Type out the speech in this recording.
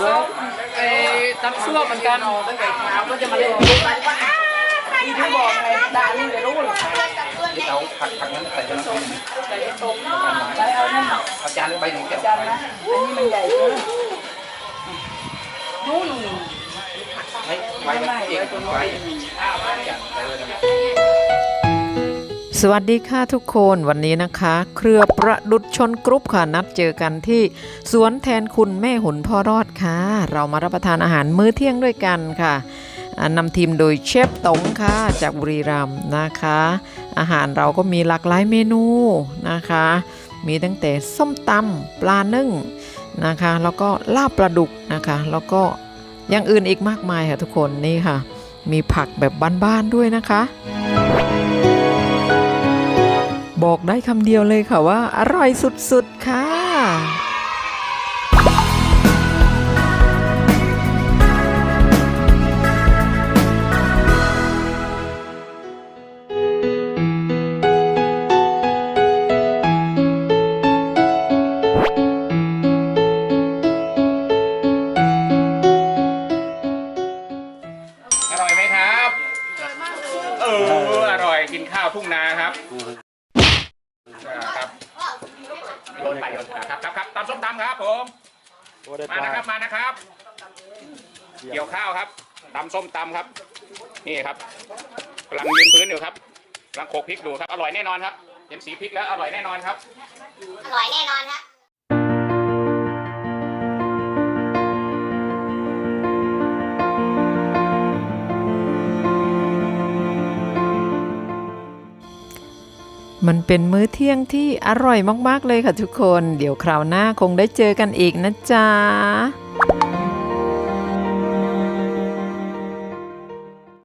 ือไอ้ตั้งซ่วเหมือนกันตั้งแต่เช้าก็จะมาเล่นที่ที่บอกไงด่านี่เลยรู้เลยเอาผักผักนั้นใส่ไปแล้วใส่ต้มใส่เอานั่นเอาจานไปหนึ่งแก้วจนนะอันนี้มันใหญ่เกินนู่นไม่ไม่ไม่ไว้ สวัสดีค่ะทุกคนวันนี้นะคะ เครือประดุดชนกรุ๊ปค่ะนัดเจอกันที่ สวนแทนคุณแม่หุนพ่อรอดค่ะ เรามารับประทานอาหารมื้อเที่ยงด้วยกันค่ะนำทีมโดยเชฟตงค่ะจากบุรีรัมย์นะคะ อาหารเราก็มีหลากหลายเมนูนะคะ มีตั้งแต่ส้มตำปลานึ่งนะคะ แล้วก็ลาบปลาดุกนะคะ แล้วก็อย่างอื่นอีกมากมายค่ะทุกคนนี่ค่ะ มีผักแบบบ้านๆด้วยนะคะ บอกได้คำเดียวเลยค่ะว่า อร่อยสุดๆค่ะอร่อยไหมครับ เออ อร่อยกินข้าวทุ่งนาครับครับ โดนไปโดนไปครับครับครับตำส้มตำครับผมมานะครับมานะครับ เกี่ยวข้าวครับตำส้มตำครับ นี่ครับกำลังยืนพื้นอยู่ครับกำลังโขลกพริกดูครับ อร่อยแน่นอนครับ เห็นสีพริกแล้วอร่อยแน่นอนครับ อร่อยแน่นอนครับ มันเป็นมื้อเที่ยงที่อร่อยมาก ๆ เลยค่ะทุกคน เดี๋ยวคราวหน้าคงได้เจอกันอีกนะจ๊ะ